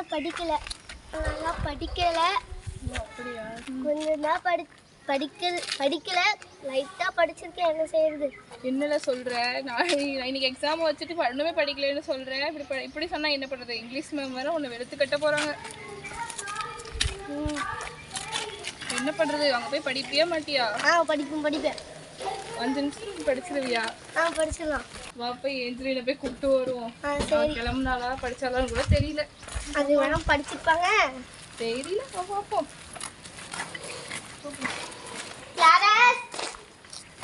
போனதுனால படிக்கல. நல்லா படிக்கல. அப்படியா? கொஞ்சம் தான் படி படிக்க படிக்கல. லைட்டாக படிச்சிருக்கேன். என்ன செய்யறது என்னல சொல்ற? நான் இன்னைக்கு எக்ஸாம் வச்சுட்டு ஒண்ணுமே படிக்கலைன்னு சொல்றேன் இப்படி ப- இப்படி சொன்னா என்ன பண்றது? இங்கிலீஷ் மேம் வேற உன்னை வெளுத்து கட்ட போறாங்க. ம். என்ன பண்றது? அங்க போய் படிப்பியா மாட்டியா? ஆ படிப்பேன் படிப்பேன். அஞ்சு நிமிஷம் படிச்சிருவியா? ஆ படிச்சிடலாம். வா போய் ஏஞ்சலினை போய் கூப்பிட்டு வருவோம். ஆ அவ கிளம்புனாலா படிச்சாலும் கூட தெரியல. அது வேணா படிச்சிருப்பாங்க தெரியல. பார்ப்போம் கிளாரஸ்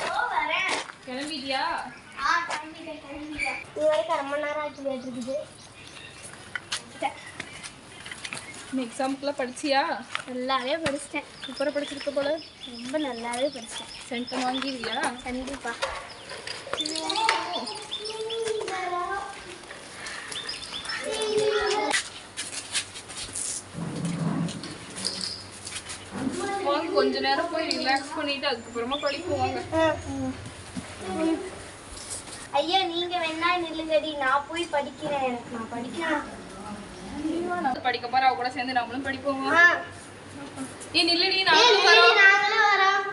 ஓ வரேன். கிளம்பிட்டியா? ஆ கிளம்பிட்டேன் கிளம்பிட்டேன். இது வரைக்கும் அரை மணி நேரம் ஆச்சு இருக்குது. எக்ஸாமுக்குலாம் படிச்சியா? நல்லாவே படிச்சிட்டேன். சூப்பராக படிச்சிருக்க போல. ரொம்ப நல்லாவே படிச்சிட்டேன். சென்டம் வாங்கிடுவியா? கண்டிப்பா வாங்க கொஞ்ச நேரம் போய் ரிலாக்ஸ் பண்ணிட்டு அதுக்கப்புறமா படிப்போம் வாங்க ஐயா நீங்க வேணா நில்லுங்கடி. நான் போய் படிக்கிறேன். எனக்கு நான் படிக்கிறேன் நான் படிக்க போற அவ கூட சேர்ந்து நம்மளும் படிப்போம். ஏய் நில்லுடி நில்லுடி, வரோம். நாங்களும் வரோம்.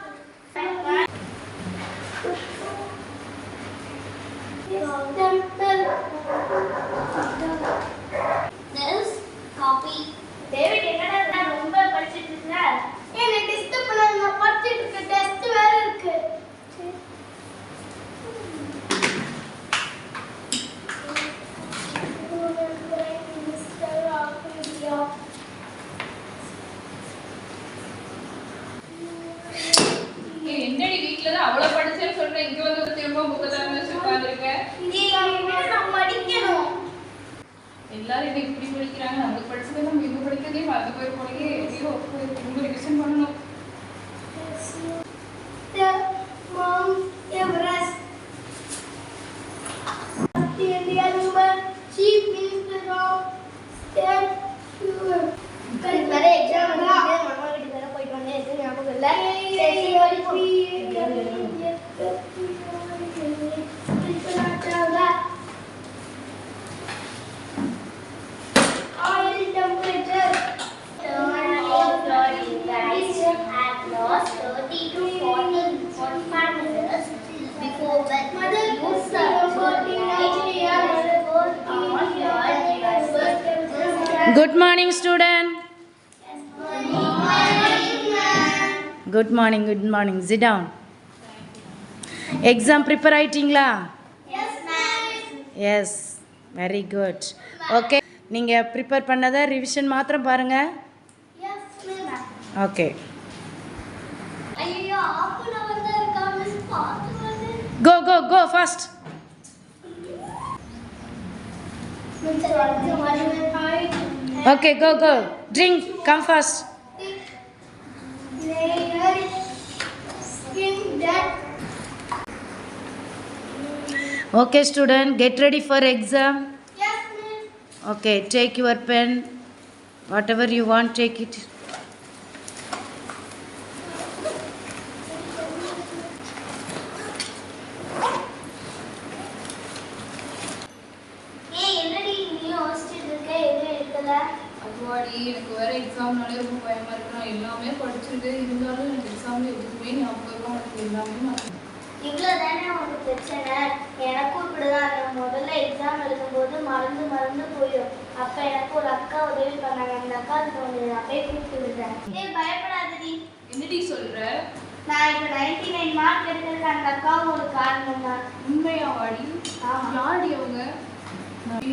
டேவிட் என்னடா ரொம்ப படிச்சிட்டு இருக்க என்ன டிஸ்டர்ப் பண்ணாத நான் படிச்சிட்டு இருக்கேன் டெஸ்ட் வேற இருக்கு ஏய், என்னடி வீட்ல தான் அவ்வளவு படிச்சேன்னு சொல்றேன் இங்க வந்து திரும்ப புக்க திறந்து வச்சு உட்கார்ந்திருக்க நான் படிக்கணும் எல்லாரும் இப்படி படிக்கிறாங்க நமக்கு படிச்சதை நம்ம இங்க படிக்கிறதே மறந்து போய் போலயே ஐயோ இவங்க ரிவிஷன் பண்ணணும் Good morning, good morning. Sit down. Exam prepare ஆயிட்டீங்களா Yes, ma'am. Yes very good okay நீங்கள் ப்ரிப்பேர் பண்ணதை ரிவிஷன் மாத்திரம் பாருங்கள் Yes, ma'am. ஓகே ஐயோ half an hour தான் இருக்கா மிஸ் பார்த்து வந்து. Go go go first miss வந்து okay go go drink Okay, student, get ready for exam. Yes, Okay, take your pen. Whatever you want, take it. தானே உனக்கு பிரச்சனை. எனக்கும் இப்படிதான் நான் முதல்ல எக்ஸாம் எழுதும்போது மறந்து மறந்து போயிடும். அப்போ எனக்கு ஒரு அக்கா உதவி பண்ணாங்க. அந்த அக்கா தோணுது நான் போய் கூப்பிட்டு விடுறேன் ஏய் பயப்படாதடி. என்னடி சொல்ற? நான் இப்போ நைன்டி நைன் மார்க் எடுத்ததுக்கு அந்த அக்காவும் ஒரு காரணம் தான். உண்மையா வாடி ஆமா. யாடி அவங்க?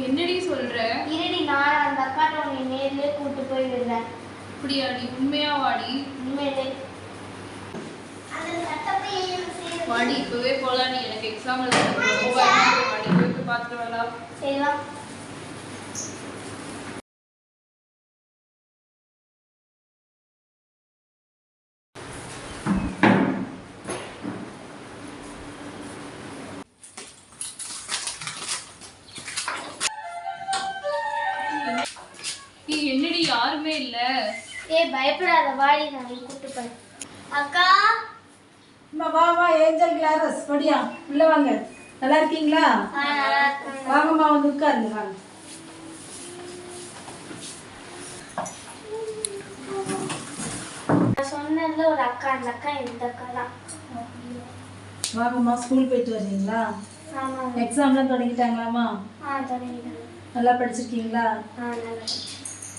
என்னடி சொல்ற? இருடி நான் அந்த அக்காட்ட உன்னை நேர்லயே கூப்பிட்டு போய் விடுறேன். அப்படியாடி? உண்மையா வாடி உண்மையிலே. அந்த சட்டப்பை பாடி இப்பவே போலாம் நீ எனக்கு எக்ஸாம் எழுத ரொம்ப போயிட்டு பார்த்துட்டு வரலாம். சரிவா அம்மா வா வா ஏஞ்சல் கிளாரஸ் படியா உள்ள வாங்க. நல்லா இருக்கீங்களா? வாங்கம்மா வந்து உட்காருங்க வாங்க. சொன்னதுல ஒரு அக்கா அந்த அக்கா இந்த அக்கா தான். வாங்கம்மா ஸ்கூல் போயிட்டு வர்றீங்களா? எக்ஸாம்லாம் தொடங்கிட்டாங்களாம்மா? நல்லா படிச்சிருக்கீங்களா?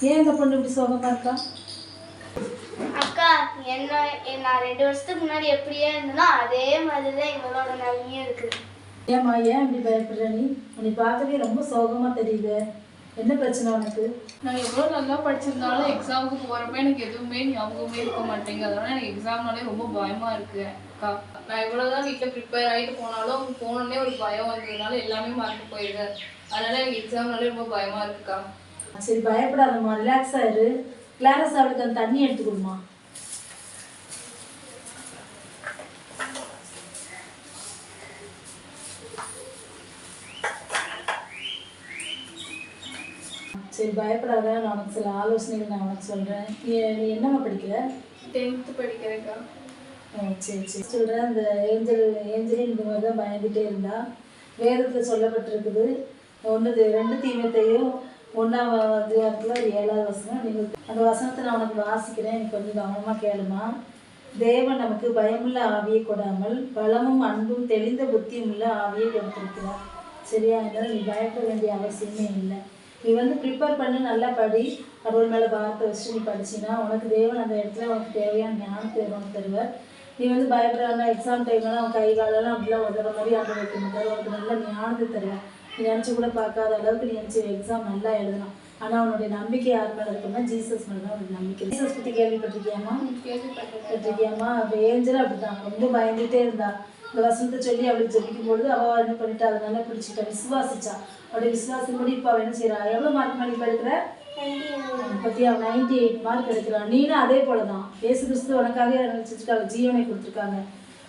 ஏன் இந்த பொண்ணு இப்படி சோகமாக இருக்கா? அக்கா என்ன என் நான் ரெண்டு வருஷத்துக்கு முன்னாடி எப்படியே இருந்தனோ அதே மாதிரி தான் இவளோட நிலைமையும் இருக்குது ஏம்மா ஏன் இப்படி பயப்படுற நீ? உன்னை பார்க்கவே ரொம்ப சோகமாக தெரியுது. என்ன பிரச்சனை உனக்கு? நான் எவ்வளோ நல்லா படிச்சிருந்தாலும் எக்ஸாமுக்கு போகிறப்ப எனக்கு எதுவுமே ஞாபகமே இருக்க மாட்டேங்குது. அதனால எனக்கு எக்ஸாம்னாலே ரொம்ப பயமாக இருக்கு அக்கா. நான் எவ்வளோதான் வீட்டில் ப்ரிப்பேர் ஆகிட்டு போனாலும் போனோடனே ஒரு பயம் வந்ததுனால எல்லாமே மறந்து போயிடுது. அதனால எனக்கு எக்ஸாம்னாலே ரொம்ப பயமாக இருக்குக்கா சரி பயப்படாதம்மா. ரிலாக்ஸ் ஆயிரு. கிளாரஸ் அவளுக்கு அந்த தண்ணி எடுத்து கொடுமா. சரி பயப்படாத நான் உனக்கு சில ஆலோசனைகள் நான் உனக்கு சொல்கிறேன் நீ என்னம்மா படிக்கிற? டென்த்து படிக்கிறேக்கா சரி சரி. சொல்கிறேன் இந்த ஏஞ்சல் ஏஞ்சலே இந்த மாதிரி தான் பயந்துட்டே இருந்தா. வேதத்தில் சொல்லப்பட்டிருக்குது. ஒன்று ரெண்டு தீமத்தையும் ஒன்றாம் அதிகாரத்தில் ஏழாவது வசனம். நீங்கள் அந்த வசனத்தை நான் உனக்கு வாசிக்கிறேன். எனக்கு கொஞ்சம் கவனமாக கேளுமா. தேவன் நமக்கு பயமுள்ள ஆவியை கொடாமல் பலமும் அன்பும் தெளிந்த புத்தியும் உள்ள ஆவியை கொடுத்திருக்கிறார். சரியா? இருந்தால் நீ பயப்பட வேண்டிய அவசியமே இல்லை. நீ வந்து ப்ரிப்பேர் பண்ணி நல்லா படி. கடவுள் மேலே பார்த்து வச்சு நீ படிச்சின்னா உனக்கு தேவன் அந்த இடத்துல உனக்கு தேவையான ஞானத்தை உனக்கு தருவார். நீ வந்து பயப்படுறாங்க எக்ஸாம் டைம்லாம் அவன் கை காலெல்லாம் அப்படிலாம் உதற மாதிரி ஆண்டு வைக்க மாட்டார் உனக்கு நல்ல ஞானத்தை தருவார். நினச்சி கூட பார்க்காத அளவுக்கு நீ நினச்சி எக்ஸாம் நல்லா எழுதணும். ஆனால் உன்னுடைய நம்பிக்கை யார் மேலே இருக்குன்னா ஜீசஸ் மேலே தான் உனக்கு நம்பிக்கை. ஜீசஸ் பற்றி கேள்விப்பட்டிருக்கியாமா கேள்விப்பட்டிருக்கேன். பட்டிருக்கியாமா அப்போ ஏஞ்சல் அப்படிதான் ரொம்ப பயந்துட்டே இருந்தா. இந்த வசனத்தை சொல்லி அவளுக்கு ஜெபிக்கும் பொழுது அவ என்ன பண்ணிட்டா? அதனால பிடிச்சிட்டா. விசுவாசிச்சா. அவளுடைய விசுவாசம் கூட இப்போ அவ என்ன செய்யறா எவ்வளோ மார்க் பண்ணி எடுக்கிற? பத்தி அவன் நைன்டி எயிட் மார்க் எடுக்கிறான். நீனும் அதே போல தான் ஏசு கிறிஸ்து உனக்காக நினைச்சிருக்காங்க ஜீவனை கொடுத்துருக்காங்க.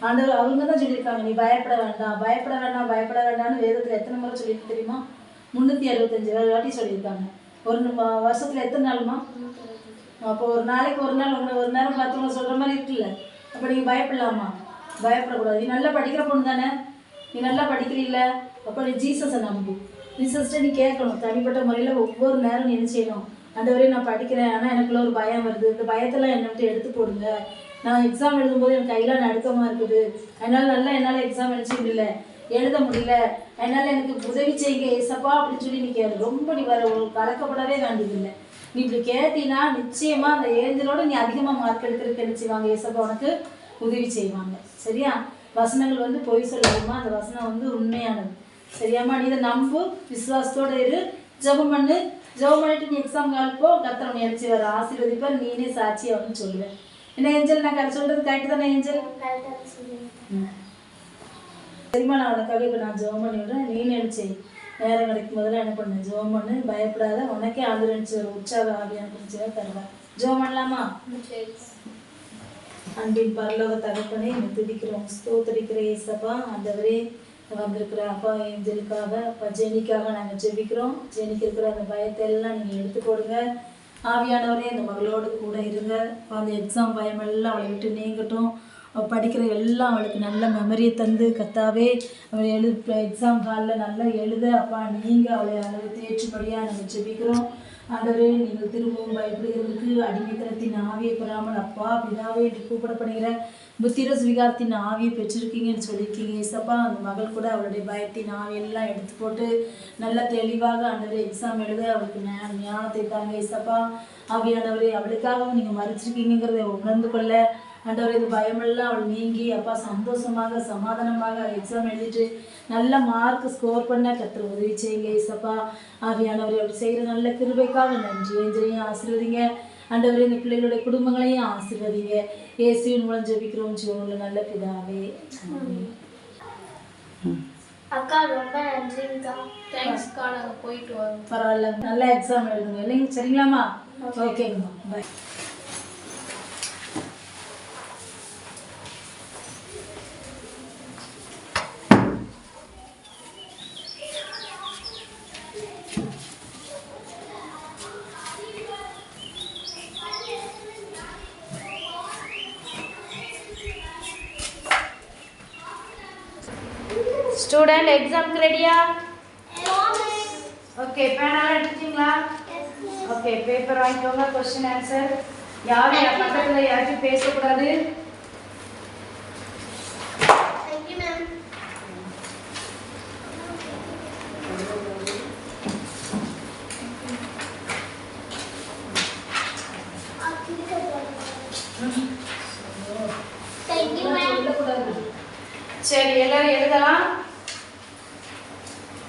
ஆண்டவர் அவங்க தான் சொல்லியிருக்காங்க நீ பயப்பட வேண்டாம் பயப்பட வேண்டாம் பயப்பட வேண்டாம்னு வேதத்தில் எத்தனை முறை சொல்லியிருக்கு தெரியுமா? முந்நூற்றி அறுபத்தஞ்சு வாட்டி சொல்லியிருக்காங்க. ஒரு வருஷத்தில் எத்தனை நாளுமா? அப்போ ஒரு நாளைக்கு ஒரு நாள் ஒன்று ஒரு நேரம் பார்த்தவங்க சொல்கிற மாதிரி இருக்குல்ல. அப்போ நீங்கள் பயப்படலாமா? பயப்படக்கூடாது. நீ நல்லா படிக்கிற பொண்ணு தானே? நீ நல்லா படிக்கிறீல்ல? அப்போ நீ ஜீசஸை நம்பு. ஜீசஸ்ட்ட நீ கேட்கணும். தனிப்பட்ட முறையில் ஒவ்வொரு நேரம் நீ என்ன செய்யணும்? அந்த வரையும் நான் படிக்கிறேன் ஆனால் எனக்குள்ள ஒரு பயம் வருது. இந்த பயத்தெல்லாம் என்னை விட்டு எடுத்து போடுங்க. நான் எக்ஸாம் எழுதும்போது எனக்கு கையெல்லாம் நடுக்கமாக இருக்குது. அதனால் நல்லா என்னால் எக்ஸாம் எழுச்சி முடியல. எழுத முடியல. அதனால் எனக்கு உதவி செய்யுங்க ஏசப்பா அப்படின்னு சொல்லி நீ ரொம்ப நீ வர ஒரு கலக்கப்படவே வேண்டியதில்லை. நீ இப்படி கேட்டீங்கன்னா நிச்சயமாக அந்த ஏஞ்சலோட நீ அதிகமாக மார்க் எடுக்கிறதுக்கு என்ன செய்வாங்க ஏசப்பா உனக்கு உதவி செய்வாங்க. சரியா? வசனங்கள் வந்து பொய் சொல்லாமா அந்த வசனம் வந்து உண்மையானது. சரியாம்மா? நீ இதை நம்பு விசுவாசத்தோட இரு. ஜெபம் பண்ணு. ஜெபம் பண்ணிட்டு நீ எக்ஸாம் காலப்போ கத்தர் உன்னை வர. ஆசீர்வதிப்பார். நீனே சாட்சி அப்படின்னு சொல்லுவேன். என்ன ஏஞ்சல்? நான் கரெக்ட் சொல்றது கரெக்ட் தானே ஏஞ்சல்? சரிம்மா நான் உனக்காக இப்போ நான் ஜெபம் பண்ணி விடுறேன் நீ நினைச்சே. நேரம் கிடைக்கும் போதெல்லாம் என்ன பண்ணு? ஜெபம் பண்ணு பயப்படாத. உனக்கே நினச்சி ஒரு உற்சாக ஆவியான நினச்சியாக தருவேன். ஜெபம் பண்ணலாமா அன்பின் பரலோக தகப்பனே என்னை துதிக்கிறோம். ஸ்தோத்தரிக்கிற ஏசப்பா ஆண்டவரே வந்திருக்கிற அப்பா ஏஞ்சலுக்காக அப்பா ஜெனிக்காக நாங்கள் ஜெபிக்கிறோம். ஜெனிக்கு இருக்கிற அந்த பயத்தை எல்லாம் நீங்கள் எடுத்து போடுங்க ஆவியானவரே இந்த மகளோடு கூட இருங்க. அந்த எக்ஸாம் பயமெல்லாம் அவளை விட்டு நீங்கட்டும். அவள் படிக்கிற எல்லாம் அவளுக்கு நல்ல மெமரியை தந்து கத்தாவே அவள் எழு எக்ஸாம் ஹாலில் நல்லா எழுத அப்பா நீங்கள் அவளை அளவு தேற்றுப்படியாக நாங்கள் ஜெபிக்கிறோம். ஆண்டவரே நீங்கள் திரும்பவும் பயப்படுகிறதுக்கு அடிமைத்தனத்தின் ஆவியை பெறாமல் அப்பா பிதாவே என்று கூப்பிடப்படுகிற புத்திர சுவிகாரத்தின் ஆவியை பெற்றிருக்கீங்கன்னு சொல்லியிருக்கீங்க. ஏசப்பா அந்த மகள் கூட அவளுடைய பயத்தின் ஆவியெல்லாம் எடுத்து போட்டு நல்லா தெளிவாக ஆண்டவரே எக்ஸாம் எழுத அவளுக்கு ஞானத்தை தாங்க. ஏசப்பா ஆவியானவரே அவளுக்காகவும் நீங்கள் மறைச்சிருக்கீங்கிறத உணர்ந்து கொள்ள. ஆண்டவரே இது பயமெல்லாம் அவள் நீங்கி அப்பா சந்தோஷமாக சமாதானமாக எக்ஸாம் எழுதிட்டு நல்ல மார்க் ஸ்கோர் பண்ண கத்துற உதவி செய்யுங்க ஏசப்பா. ஆவியானவரை அப்படி செய்கிற நல்ல கிருபைக்காக நன்றி. ஏஞ்சலையும் ஆசீர்வதிங்க. ஆண்டவரே இந்த பிள்ளைகளுடைய குடும்பங்களையும் ஆசீர்வதிங்க. இயேசுவின் மூலம் ஜெபிக்கிறோம். ஜீவனுள்ள நல்ல பிதாவே. அக்கா ரொம்ப நன்றிங்கக்கா. தேங்க்ஸ்க்கா நாங்கள் போயிட்டு வரோம். பரவாயில்ல. நல்ல எக்ஸாம் எழுதுங்க. இல்லைங்க சரிங்களாம்மா? ஓகேங்கம்மா பாய் ஸ்டூடெண்ட் எக்ஸாம்க்கு ரெடியா ஓகே பேனெல்லாம் எடுத்துட்டீங்களா? ஓகே பேப்பர் வாங்கிக்கோங்க கொஸ்டின் ஆன்சர் யாரும் என் பக்கத்துல யார்கிட்டயும் பேசக்கூடாது. சரி எல்லாரும் எழுதலாம்.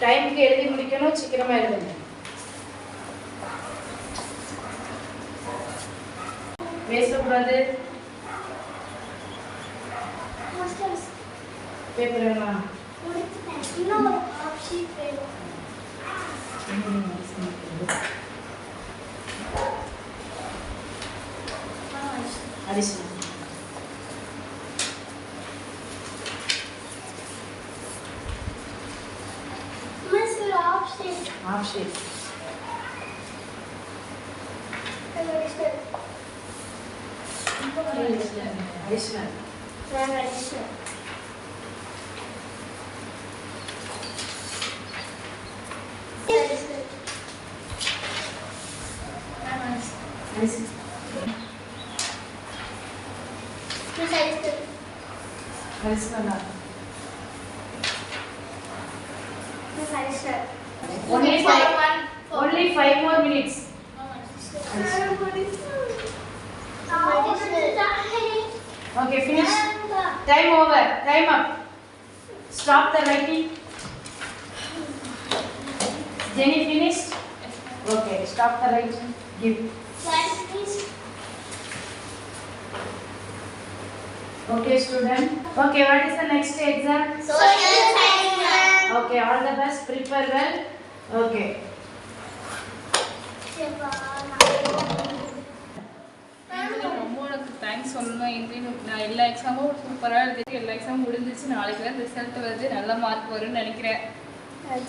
டைமுக்கு எழுதி முடிக்கணும் சீக்கிரமா எழுதுங்க. பேசக்கூடாது பேப்பர் வேணுமா இன்னும் ஒரு sheet வேணும். साइज बना Only five, only five more minutes. Okay, finish. Time over. Time up. Stop the writing. Jenny finished? Okay, stop the writing. Give. Okay, student. Okay, what is the next exam? Okay, all the best. Prepare well. Okay. Thanks சொல்லணும் இன்றைய நான் எல்லா எக்ஸாமும் சூப்பராக எழுதிட்டு எல்லா எக்ஸாமும் முடிஞ்சிச்சு நாளைக்கு தான் ரிசல்ட் வருது நல்ல மார்க் வரும்னு நினைக்கிறேன்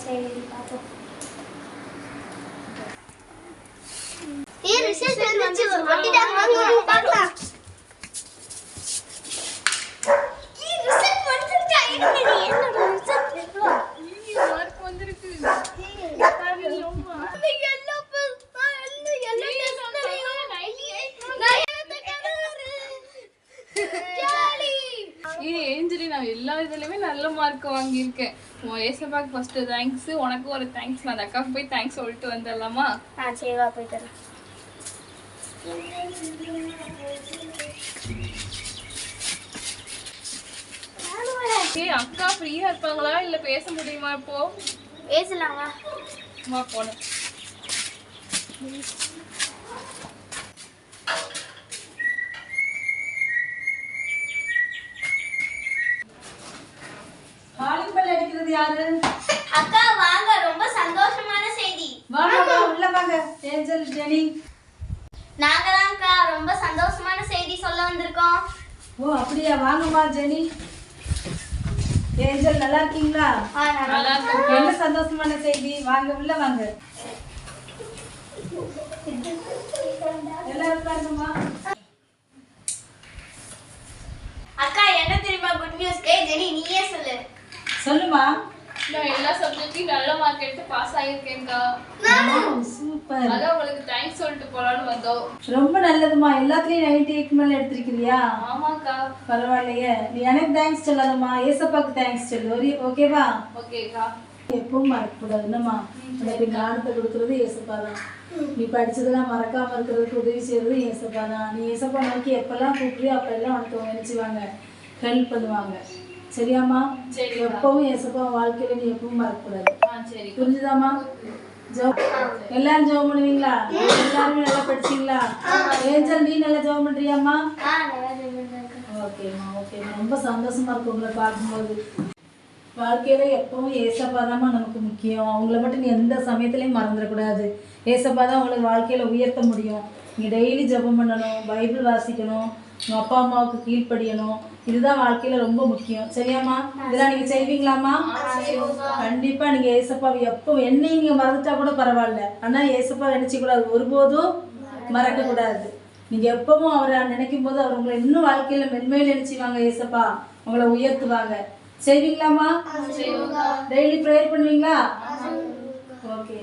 சரி பாப்போம் ஏ ரிசல்ட் வந்துச்சு வாங்க பார்க்கலாம் ஏ ரிசல்ட் வந்துருச்சா என்ன நீ என்னோட ரிசல்ட் எவ்வளோ மார்க் வந்திருக்கு அந்த yellow bus நான் என்ன yellow testலையும் நான் எனக்கு கிடையாது ஜாலி இது ஏஞ்சலி நான் எல்லா இதுலயுமே நல்ல மார்க் வாங்கியிருக்கேன் உன் ஏசப்பாக்கு ஃபர்ஸ்ட் தேங்க்ஸ் உனக்கு ஒரு தேங்க்ஸ் நான் அந்த அக்காவுக்கு போய் தேங்க்ஸ் சொல்லிட்டு வந்துடலாமா ஆ சரி வா ஏய் அக்கா ஃப்ரீயா இருப்பாங்களா? இல்ல பேச முடியுமா இப்போ? பேசலாங்க. வா போனேன் காலிங் பெல் அடிக்கிறது யாரு? அக்கா வாங்க. ரொம்ப சந்தோஷமான செய்தி. வாங்க உள்ள வாங்க. ஏஞ்சல் ஜெனி நாங்க தான்க்கா ரொம்ப சந்தோஷமான செய்தி சொல்ல வந்திருக்கோம். ஓ அப்படியா? வாங்கம்மா ஜெனி ஏஞ்சல் நல்லா இருக்கீங்களா? என்ன சந்தோஷமான செய்தி? வாங்க உள்ள வாங்க. எல்லாரும் உட்காருங்கம்மா. அக்கா என்ன தெரியுமா குட் நியூஸ் ஜெனி நீயே சொல்லு. சொல்லுமா. நான் எல்லா சப்ஜெக்ட்லயும் நல்ல மார்க் எடுத்து பாஸ் ஆகியிருக்கேன்க்கா சூப்பர் அதான் உங்களுக்கு தேங்க்ஸ் சொல்லிட்டு போலான்னு வந்தோம். ரொம்ப நல்லதுமா. எல்லாத்துலயும் நைன்டி எயிட் மேல எடுத்திருக்கிறியா? ஆமாக்கா. பரவாயில்லையே. நீ எனக்கு தேங்க்ஸ் சொல்லாதம்மா ஏசப்பாக்கு தேங்க்ஸ் சொல்லு. ஓகேவா ஓகேக்கா எப்பவும் மறக்கக்கூடாது. என்னம்மா? உனக்கு ஞானத்தை கொடுக்கறது ஏசப்பா தான். நீ படிச்சதெல்லாம் மறக்காம இருக்கிறதுக்கு உதவி செய்யறது ஏசப்பா தான். நீ ஏசப்பா நோக்கி எப்பெல்லாம் கூப்பிடுறியோ அப்பெல்லாம் உனக்கு நினைச்சுவாங்க ஹெல்ப் பண்ணுவாங்க. சரியாம்மா. எப்பவும் ஏசப்பா உன் வாழ்க்கையில நீ எப்பவும் மறக்கக்கூடாது. புரிஞ்சுதாம்மா? ஜெபம் எல்லாரும் ஜெபம் பண்ணுவீங்களா? எல்லாருமே நல்லா படிச்சீங்களா? ஏஞ்சல் நீ நல்லா ஜெபம் பண்றியாம்மா? ஓகேம்மா ஓகேம்மா. ரொம்ப சந்தோஷமா இருக்கு உங்களை பார்க்கும்போது. வாழ்க்கையில எப்பவும் ஏசப்பா தாம்மா நமக்கு முக்கியம். அவங்கள மட்டும் நீ எந்த சமயத்துலையும் மறந்துடக்கூடாது. ஏசப்பா தான் உங்களுக்கு வாழ்க்கையில உயர்த்த முடியும். நீ டெய்லி ஜெபம் பண்ணணும் பைபிள் வாசிக்கணும். உங்க அப்பா அம்மாவுக்கு கீழ்ப்படியணும். இதுதான் வாழ்க்கையில ரொம்ப முக்கியம். சரியாம்மா? இதெல்லாம் நீங்க செய்வீங்களாம்மா? கண்டிப்பா நீங்க ஏசப்பாவை எப்போ என்னையும் நீங்க மறந்துட்டா கூட பரவாயில்ல. ஆனா ஏசப்பா நினைச்சு கூடாது ஒருபோதும் மறக்க கூடாது. நீங்க எப்பவும் அவரை நினைக்கும் போது அவர் உங்களை இன்னும் வாழ்க்கையில மென்மையில நினைச்சுவாங்க ஏசப்பா. உங்களை உயர்த்துவாங்க. செய்வீங்களாம்மா? டெய்லி ப்ரேயர் பண்ணுவீங்களா? ஓகே